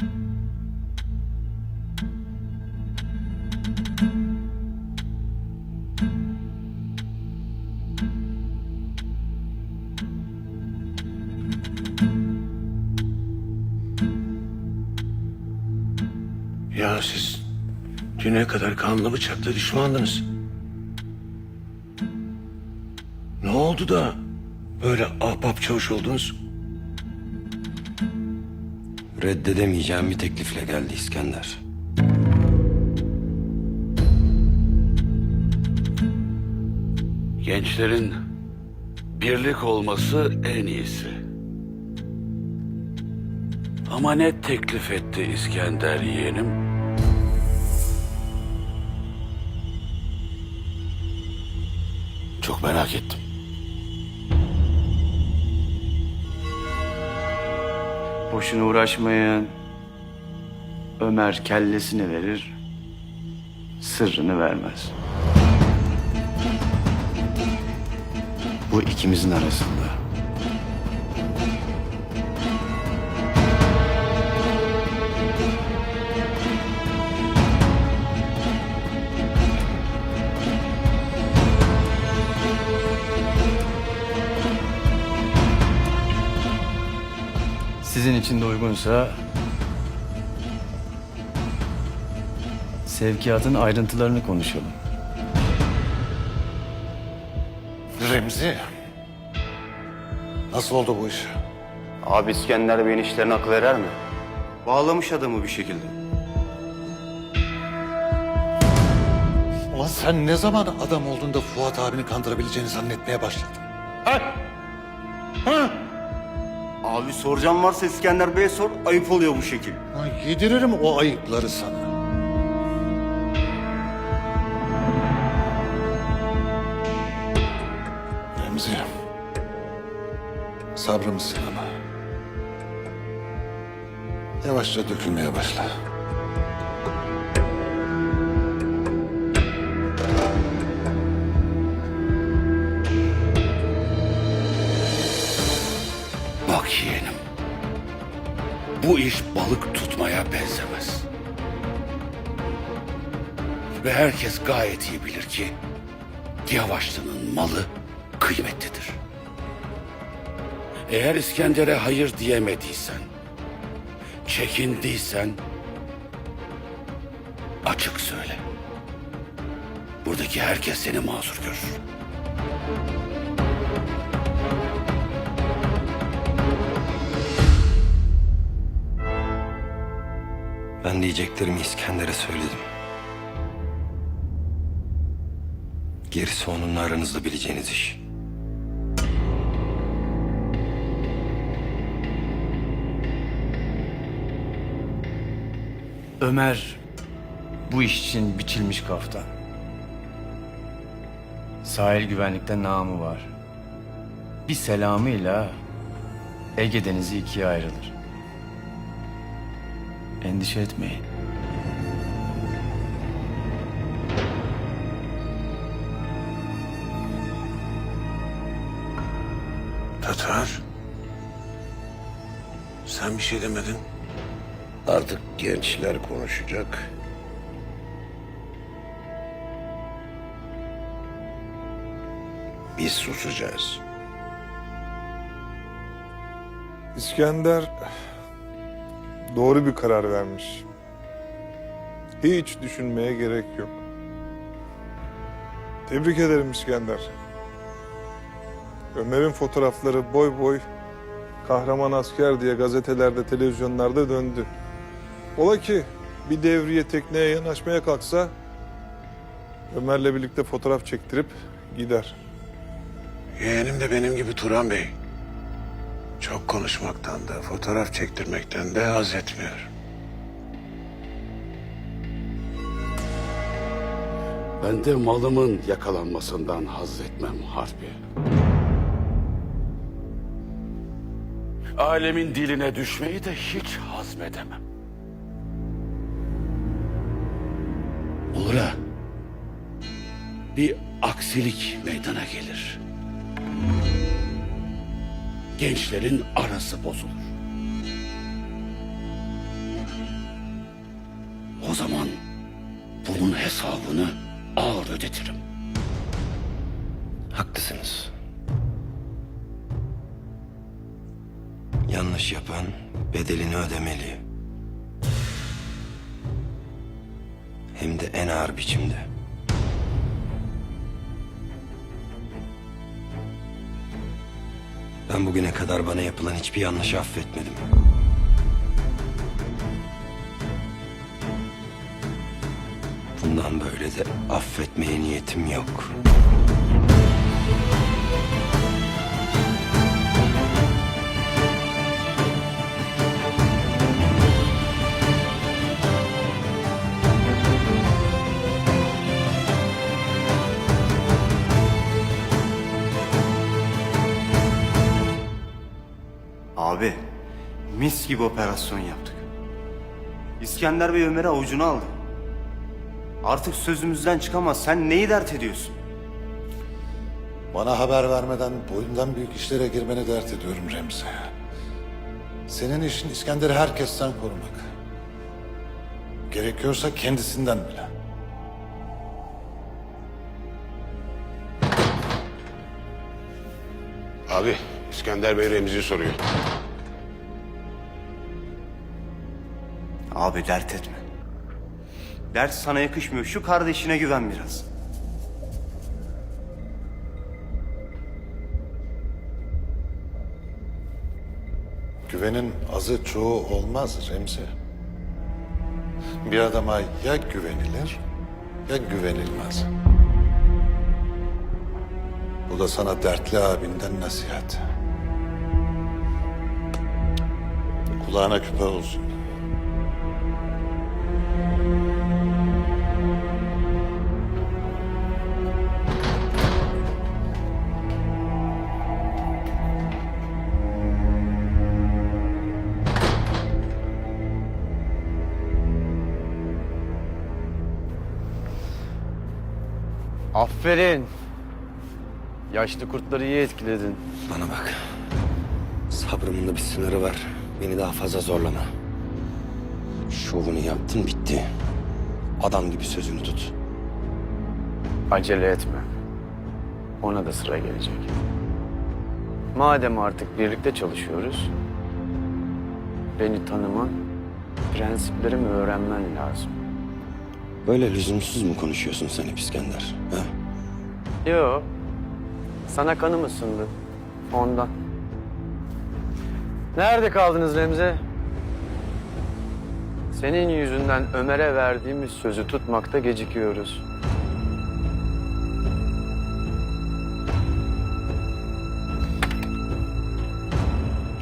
Ya siz düne kadar kanlı bıçakla düşmandınız. Ne oldu da böyle ahbap çavuş oldunuz? Reddedemeyeceğim bir teklifle geldi İskender. Gençlerin birlik olması en iyisi. Ama ne teklif etti İskender yeğenim? Çok merak ettim. Boşuna uğraşmayın. Ömer kellesini verir, sırrını vermez. Bu ikimizin arasında. Sizin için de uygunsa sevkiyatın ayrıntılarını konuşalım. Remzi. Nasıl oldu bu iş? Abi İskender Bey'in işlerine akıl verer mi? Bağlamış adamı bir şekilde. Ulan sen ne zaman adam olduğunda Fuat abini kandırabileceğini zannetmeye başladın? Abi soracağım varsa İskender Bey'e sor. Ayıp oluyor bu şekil. Lan yediririm o ayıpları sana. Remzi. Sabrımız sınama. Yavaşça dökülmeye başla. Bu iş balık tutmaya benzemez. Ve herkes gayet iyi bilir ki Yavaşlı'nın malı kıymetlidir. Eğer İskender'e hayır diyemediysen, çekindiysen açık söyle. Buradaki herkes seni mazur görür. Ben diyeceklerimi İskender'e söyledim. Gerisi onunla aranızda bileceğiniz iş. Ömer bu iş için biçilmiş kaftan. Sahil güvenlikte namı var. Bir selamıyla Ege Denizi ikiye ayrılır. Endişe etmeyin. Tatar. Sen bir şey demedin. Artık gençler konuşacak. Biz susacağız. İskender doğru bir karar vermiş. Hiç düşünmeye gerek yok. Tebrik ederim İskender. Ömer'in fotoğrafları boy boy kahraman asker diye gazetelerde, televizyonlarda döndü. Ola ki bir devriye tekneye yanaşmaya kalksa Ömer'le birlikte fotoğraf çektirip gider. Yeğenim de benim gibi Turan Bey. Çok konuşmaktan da fotoğraf çektirmekten de haz etmiyor. Ben de malımın yakalanmasından haz etmem Harbi. Alemin diline düşmeyi de hiç hazmedemem. Olur ha. Bir aksilik meydana gelir. Gençlerin arası bozulur. O zaman bunun hesabını ağır ödetirim. Haklısınız. Yanlış yapan bedelini ödemeli. Hem de en ağır biçimde. Ben bugüne kadar bana yapılan hiçbir yanlışı affetmedim. Bundan böyle de affetmeye niyetim yok. Abi mis gibi operasyon yaptık. İskender Bey Ömer'i avucuna aldı. Artık sözümüzden çıkamaz. Sen neyi dert ediyorsun? Bana haber vermeden boyundan büyük işlere girmeni dert ediyorum Remzi. Senin işin İskender'i herkesten korumak. Gerekiyorsa kendisinden bile. Abi İskender Bey Remzi'yi soruyor. Abi dert etme. Dert sana yakışmıyor. Şu kardeşine güven biraz. Güvenin azı çoğu olmaz Remzi. Bir adama ya güvenilir ya güvenilmez. Bu da sana dertli abinden nasihat. Kulağına küpe olsun. Aferin. Yaşlı kurtları iyi etkiledin. Bana bak. Sabrımın da bir sınırı var. Beni daha fazla zorlama. Şovunu yaptın bitti. Adam gibi sözünü tut. Acele etme. Ona da sıra gelecek. Madem artık birlikte çalışıyoruz, beni tanıman, prensiplerimi öğrenmen lazım. Böyle lüzumsuz mu konuşuyorsun sen hep İskender? Ha? Yo, sana kanım ısındı. Ondan. Nerede kaldınız Remzi? Senin yüzünden Ömer'e verdiğimiz sözü tutmakta gecikiyoruz.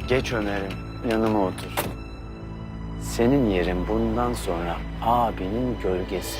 Geç Ömer'im, yanıma otur. Senin yerin bundan sonra abinin gölgesi.